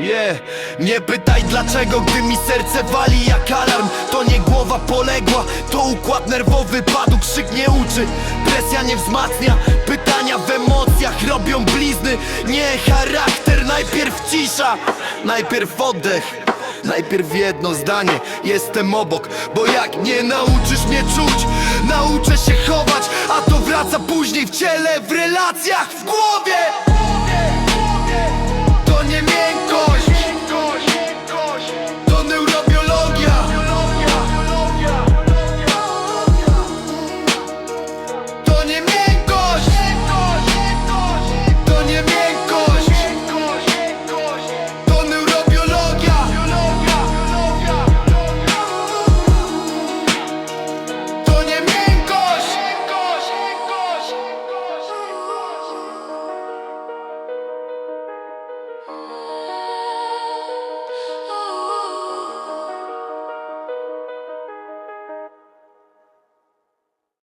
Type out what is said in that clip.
Yeah. Nie pytaj dlaczego, gdy mi serce wali jak alarm. To nie głowa poległa, to układ nerwowy padł Krzyk nie uczy, presja nie wzmacnia Pytania w emocjach robią blizny. Nie charakter, najpierw cisza. Najpierw oddech Najpierw jedno zdanie, jestem obok Bo jak nie nauczysz mnie czuć Nauczę się chować A to wraca później w ciele, w relacjach, w głowie.